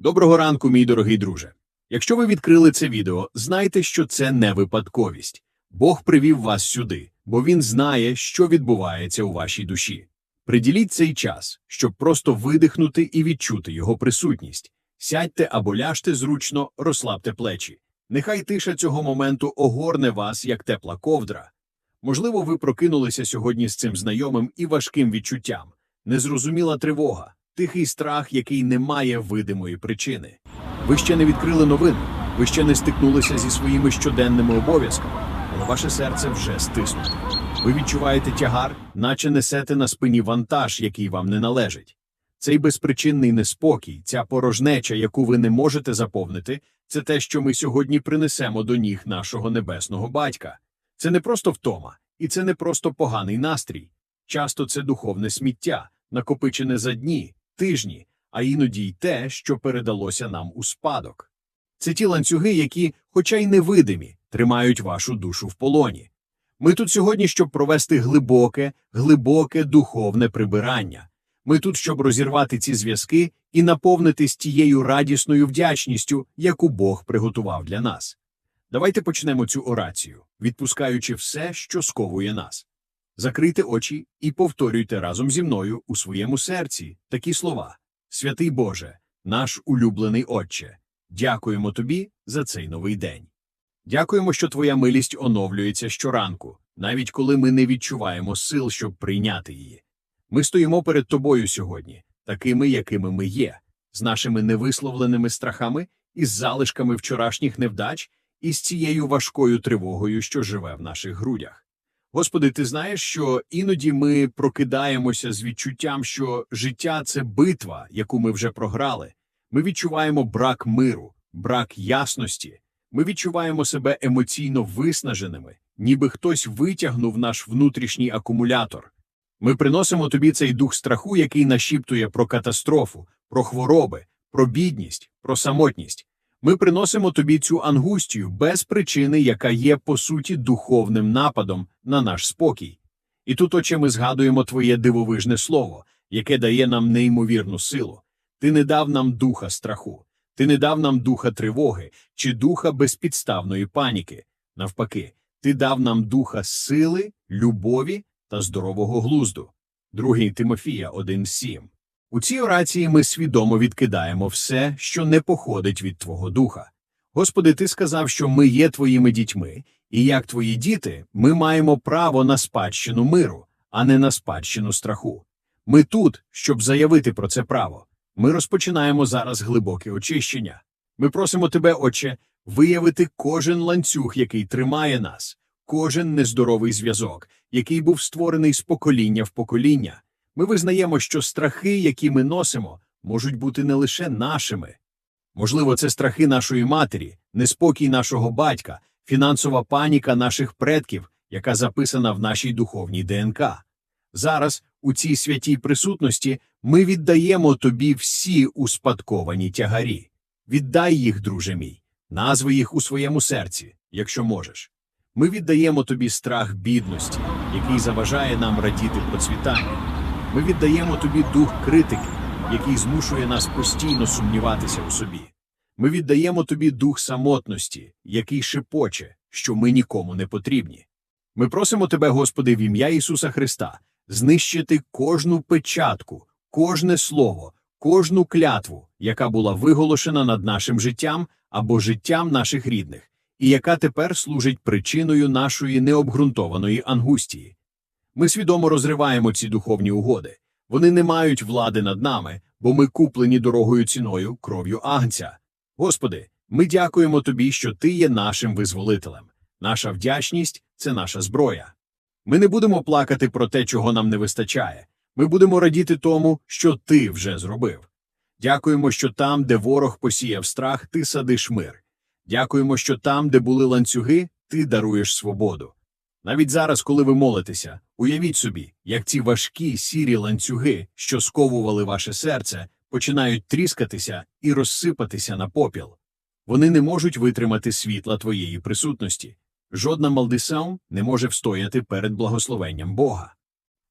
Доброго ранку, мій дорогий друже. Якщо ви відкрили це відео, знайте, що це не випадковість. Бог привів вас сюди, бо Він знає, що відбувається у вашій душі. Приділіть цей час, щоб просто видихнути і відчути його присутність. Сядьте або ляжте зручно, розслабте плечі. Нехай тиша цього моменту огорне вас, як тепла ковдра. Можливо, ви прокинулися сьогодні з цим знайомим і важким відчуттям, незрозуміла тривога, тихий страх, який не має видимої причини. Ви ще не відкрили новини, ви ще не стикнулися зі своїми щоденними обов'язками, але ваше серце вже стиснуте. Ви відчуваєте тягар, наче несете на спині вантаж, який вам не належить. Цей безпричинний неспокій, ця порожнеча, яку ви не можете заповнити, це те, що ми сьогодні принесемо до ніг нашого небесного батька. Це не просто втома, і це не просто поганий настрій. Часто це духовне сміття, накопичене за дні, тижні, а іноді й те, що передалося нам у спадок. Це ті ланцюги, які, хоча й невидимі, тримають вашу душу в полоні. Ми тут сьогодні, щоб провести глибоке, глибоке духовне прибирання. Ми тут, щоб розірвати ці зв'язки і наповнитись тією радісною вдячністю, яку Бог приготував для нас. Давайте почнемо цю орацію, відпускаючи все, що сковує нас. Закрийте очі і повторюйте разом зі мною у своєму серці такі слова: Святий Боже, наш улюблений Отче, дякуємо Тобі за цей новий день. Дякуємо, що Твоя милість оновлюється щоранку, навіть коли ми не відчуваємо сил, щоб прийняти її. Ми стоїмо перед Тобою сьогодні, такими, якими ми є, з нашими невисловленими страхами, із залишками вчорашніх невдач, і з цією важкою тривогою, що живе в наших грудях. Господи, ти знаєш, що іноді ми прокидаємося з відчуттям, що життя це битва, яку ми вже програли. Ми відчуваємо брак миру, брак ясності. Ми відчуваємо себе емоційно виснаженими, ніби хтось витягнув наш внутрішній акумулятор. Ми приносимо тобі цей дух страху, який нашіптує про катастрофу, про хвороби, про бідність, про самотність. Ми приносимо тобі цю ангустію без причини, яка є по суті духовним нападом на наш спокій. І тут, оче, ми згадуємо твоє дивовижне слово, яке дає нам неймовірну силу. Ти не дав нам духа страху, ти не дав нам духа тривоги чи духа безпідставної паніки. Навпаки, ти дав нам духа сили, любові та здорового глузду. 2 Тимофія 1.7 у цій орації ми свідомо відкидаємо все, що не походить від Твого Духа. Господи, Ти сказав, що ми є Твоїми дітьми, і як Твої діти, ми маємо право на спадщину миру, а не на спадщину страху. Ми тут, щоб заявити про це право. Ми розпочинаємо зараз глибоке очищення. Ми просимо Тебе, Отче, виявити кожен ланцюг, який тримає нас, кожен нездоровий зв'язок, який був створений з покоління в покоління. Ми визнаємо, що страхи, які ми носимо, можуть бути не лише нашими. Можливо, це страхи нашої матері, неспокій нашого батька, фінансова паніка наших предків, яка записана в нашій духовній ДНК. Зараз, у цій святій присутності, ми віддаємо тобі всі успадковані тягарі. Віддай їх, друже мій, назви їх у своєму серці, якщо можеш. Ми віддаємо тобі страх бідності, який заважає нам радіти процвітання. Ми віддаємо тобі дух критики, який змушує нас постійно сумніватися у собі. Ми віддаємо тобі дух самотності, який шепоче, що ми нікому не потрібні. Ми просимо тебе, Господи, в ім'я Ісуса Христа, знищити кожну печатку, кожне слово, кожну клятву, яка була виголошена над нашим життям або життям наших рідних, і яка тепер служить причиною нашої необґрунтованої ангустії. Ми свідомо розриваємо ці духовні угоди. Вони не мають влади над нами, бо ми куплені дорогою ціною кров'ю агнця. Господи, ми дякуємо Тобі, що Ти є нашим визволителем. Наша вдячність це наша зброя. Ми не будемо плакати про те, чого нам не вистачає. Ми будемо радіти тому, що ти вже зробив. Дякуємо, що там, де ворог посіяв страх, ти садиш мир. Дякуємо, що там, де були ланцюги, ти даруєш свободу. Навіть зараз, коли ви молитеся, уявіть собі, як ці важкі сірі ланцюги, що сковували ваше серце, починають тріскатися і розсипатися на попіл. Вони не можуть витримати світла твоєї присутності. Жодна малдисаум не може встояти перед благословенням Бога.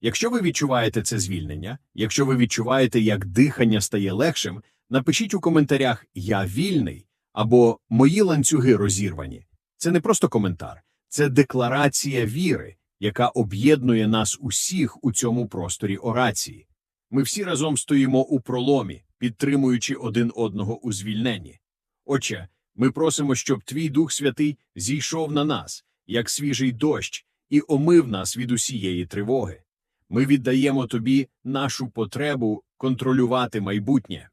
Якщо ви відчуваєте це звільнення, якщо ви відчуваєте, як дихання стає легшим, Напишіть у коментарях Я вільний або Мої ланцюги розірвані. Це не просто коментар, це декларація віри, яка об'єднує нас усіх у цьому просторі орації. Ми всі разом стоїмо у проломі, підтримуючи один одного у звільненні. Отче, ми просимо, щоб Твій Дух Святий зійшов на нас, як свіжий дощ, і омив нас від усієї тривоги. Ми віддаємо Тобі нашу потребу контролювати майбутнє.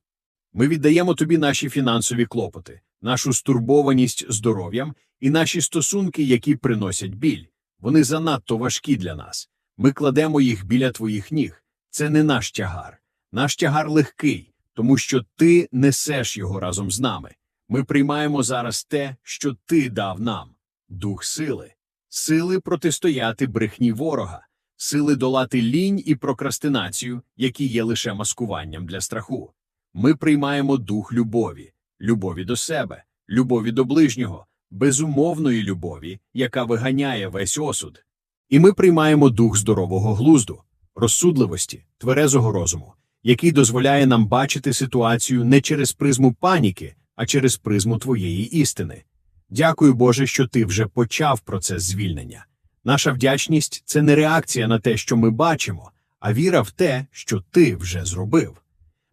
Ми віддаємо Тобі наші фінансові клопоти, нашу стурбованість здоров'ям і наші стосунки, які приносять біль. Вони занадто важкі для нас. Ми кладемо їх біля Твоїх ніг. Це не наш тягар. Наш тягар легкий, тому що Ти несеш його разом з нами. Ми приймаємо зараз те, що Ти дав нам дух сили, сили протистояти брехні ворога, сили долати лінь і прокрастинацію, які є лише маскуванням для страху. Ми приймаємо дух любові, любові до себе, любові до ближнього, безумовної любові, яка виганяє весь осуд. І ми приймаємо дух здорового глузду, розсудливості, тверезого розуму, який дозволяє нам бачити ситуацію не через призму паніки, а через призму твоєї істини. Дякую, Боже, що ти вже почав процес звільнення. Наша вдячність це не реакція на те, що ми бачимо, а віра в те, що ти вже зробив.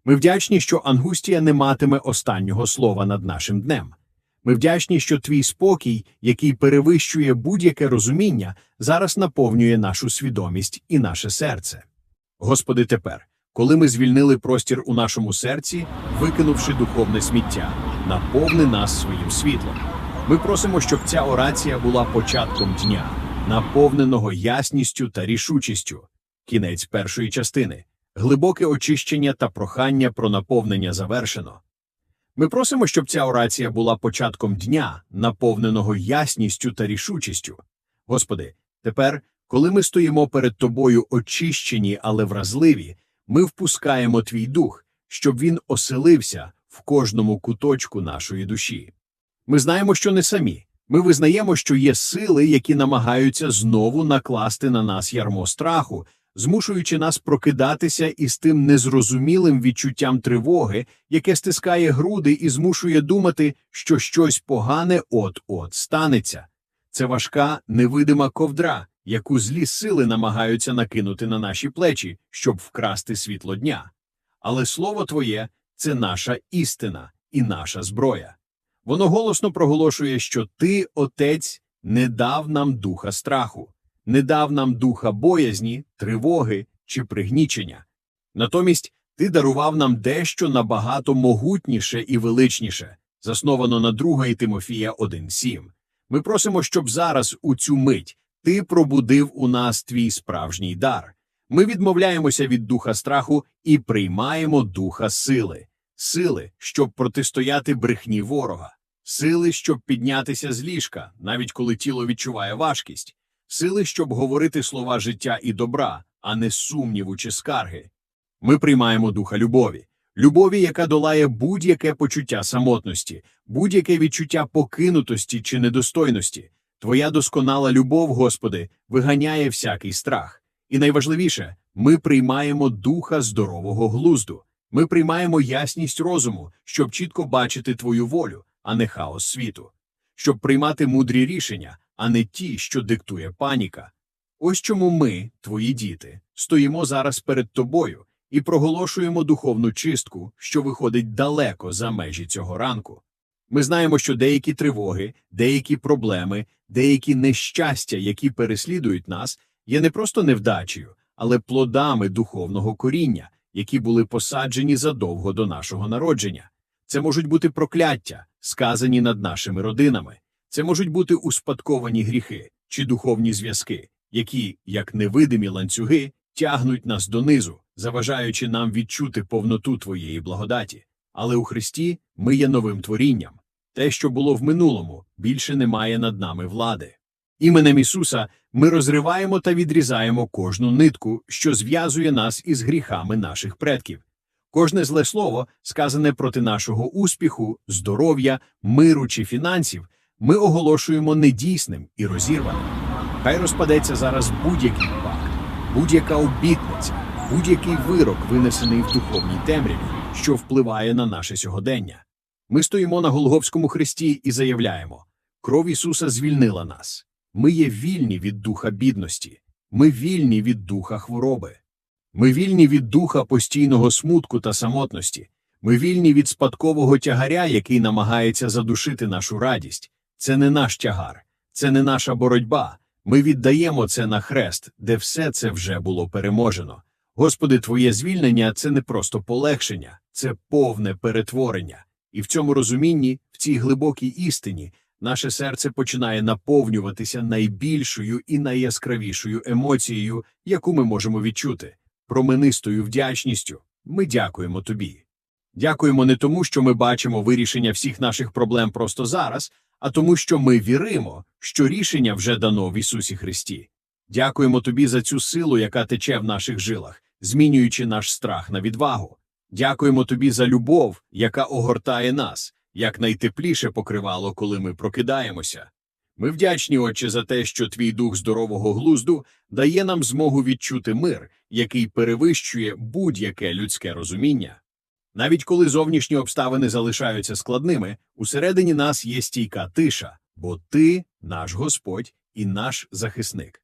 Ми вдячні, що Ангустія не матиме останнього слова над нашим днем. Ми вдячні, що твій спокій, який перевищує будь-яке розуміння, зараз наповнює нашу свідомість і наше серце. Господи, тепер, коли ми звільнили простір у нашому серці, викинувши духовне сміття, наповни нас своїм світлом. Ми просимо, щоб ця орація була початком дня, наповненого ясністю та рішучістю. Кінець першої частини. Глибоке очищення та прохання про наповнення завершено. Ми просимо, щоб ця орація була початком дня, наповненого ясністю та рішучістю. Господи, тепер, коли ми стоїмо перед Тобою очищені, але вразливі, ми впускаємо Твій дух, щоб він оселився в кожному куточку нашої душі. Ми знаємо, що не самі. Ми визнаємо, що є сили, які намагаються знову накласти на нас ярмо страху, змушуючи нас прокидатися із тим незрозумілим відчуттям тривоги, яке стискає груди і змушує думати, що щось погане от-от станеться. Це важка, невидима ковдра, яку злі сили намагаються накинути на наші плечі, щоб вкрасти світло дня. Але слово Твоє це наша істина і наша зброя. Воно голосно проголошує, що Ти, Отець, не дав нам духа страху, не дав нам духа боязні, тривоги чи пригнічення. Натомість ти дарував нам дещо набагато могутніше і величніше, засновано на 2 Тимофія 1.7. Ми просимо, щоб зараз, у цю мить, ти пробудив у нас твій справжній дар. Ми відмовляємося від духа страху і приймаємо духа сили, сили, щоб протистояти брехні ворога, сили, щоб піднятися з ліжка, навіть коли тіло відчуває важкість, сили, щоб говорити слова життя і добра, а не сумніву чи скарги. Ми приймаємо духа любові, любові, яка долає будь-яке почуття самотності, будь-яке відчуття покинутості чи недостойності. Твоя досконала любов, Господи, виганяє всякий страх. І найважливіше, ми приймаємо духа здорового глузду. Ми приймаємо ясність розуму, щоб чітко бачити Твою волю, а не хаос світу, щоб приймати мудрі рішення, а не ті, що диктує паніка. Ось чому ми, твої діти, стоїмо зараз перед тобою і проголошуємо духовну чистку, що виходить далеко за межі цього ранку. Ми знаємо, що деякі тривоги, деякі проблеми, деякі нещастя, які переслідують нас, є не просто невдачею, але плодами духовного коріння, які були посаджені задовго до нашого народження. Це можуть бути прокляття, сказані над нашими родинами, це можуть бути успадковані гріхи чи духовні зв'язки, які, як невидимі ланцюги, тягнуть нас донизу, заважаючи нам відчути повноту Твоєї благодаті. Але у Христі ми є новим творінням. Те, що було в минулому, більше не має над нами влади. Іменем Ісуса ми розриваємо та відрізаємо кожну нитку, що зв'язує нас із гріхами наших предків. Кожне зле слово, сказане проти нашого успіху, здоров'я, миру чи фінансів, ми оголошуємо недійсним і розірваним. Хай розпадеться зараз будь-який пакт, будь-яка обітниця, будь-який вирок, винесений в духовній темряві, що впливає на наше сьогодення. Ми стоїмо на Голговському хресті і заявляємо: кров Ісуса звільнила нас. Ми є вільні від духа бідності, ми вільні від духа хвороби. Ми вільні від духа постійного смутку та самотності. Ми вільні від спадкового тягаря, який намагається задушити нашу радість. Це не наш тягар, це не наша боротьба. Ми віддаємо це на хрест, де все це вже було переможено. Господи, Твоє звільнення це не просто полегшення, це повне перетворення. І в цьому розумінні, в цій глибокій істині, наше серце починає наповнюватися найбільшою і найяскравішою емоцією, яку ми можемо відчути променистою вдячністю. Ми дякуємо тобі. Дякуємо не тому, що ми бачимо вирішення всіх наших проблем просто зараз, а тому, що ми віримо, що рішення вже дано в Ісусі Христі. Дякуємо тобі за цю силу, яка тече в наших жилах, змінюючи наш страх на відвагу. Дякуємо тобі за любов, яка огортає нас, як найтепліше покривало, коли ми прокидаємося. Ми вдячні, Отче, за те, що твій дух здорового глузду дає нам змогу відчути мир, який перевищує будь-яке людське розуміння. Навіть коли зовнішні обставини залишаються складними, усередині нас є стійка тиша, бо ти наш Господь і наш захисник.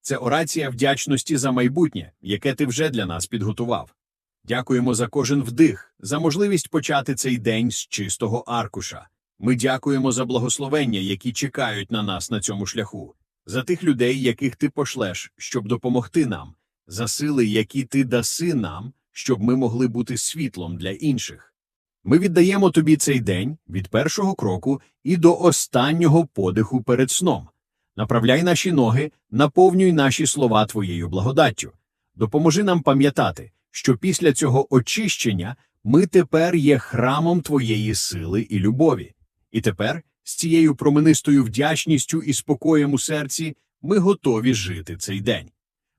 Це орація вдячності за майбутнє, яке ти вже для нас підготував. Дякуємо за кожен вдих, за можливість почати цей день з чистого аркуша. Ми дякуємо за благословення, які чекають на нас на цьому шляху, за тих людей, яких ти пошлеш, щоб допомогти нам, за сили, які ти даси нам, щоб ми могли бути світлом для інших. Ми віддаємо тобі цей день від першого кроку і до останнього подиху перед сном. Направляй наші ноги, наповнюй наші слова твоєю благодаттю. Допоможи нам пам'ятати, що після цього очищення ми тепер є храмом твоєї сили і любові. І тепер, з цією променистою вдячністю і спокоєм у серці, ми готові жити цей день.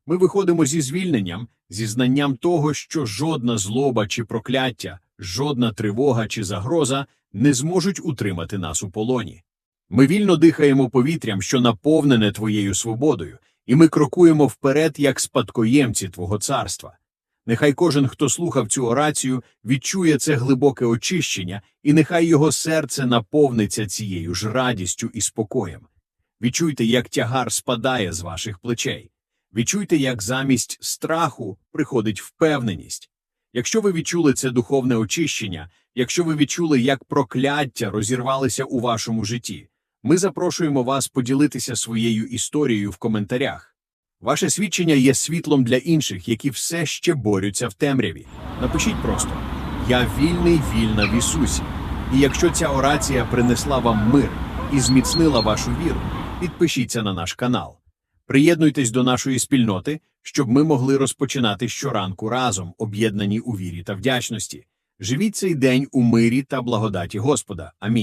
Ми виходимо зі звільненням, зі знанням того, що жодна злоба чи прокляття, жодна тривога чи загроза не зможуть утримати нас у полоні. Ми вільно дихаємо повітрям, що наповнене твоєю свободою, і ми крокуємо вперед як спадкоємці Твого царства. Нехай кожен, хто слухав цю орацію, відчує це глибоке очищення, і нехай його серце наповниться цією ж радістю і спокоєм. Відчуйте, як тягар спадає з ваших плечей. Відчуйте, як замість страху приходить впевненість. Якщо ви відчули це духовне очищення, якщо ви відчули, як прокляття розірвалися у вашому житті, ми запрошуємо вас поділитися своєю історією в коментарях. Ваше свідчення є світлом для інших, які все ще борються в темряві. Напишіть просто Я вільний, вільна в Ісусі. І якщо ця орація принесла вам мир і зміцнила вашу віру, підпишіться на наш канал. Приєднуйтесь до нашої спільноти, щоб ми могли розпочинати щоранку разом, об'єднані у вірі та вдячності. Живіть цей день у мирі та благодаті Господа. Амінь.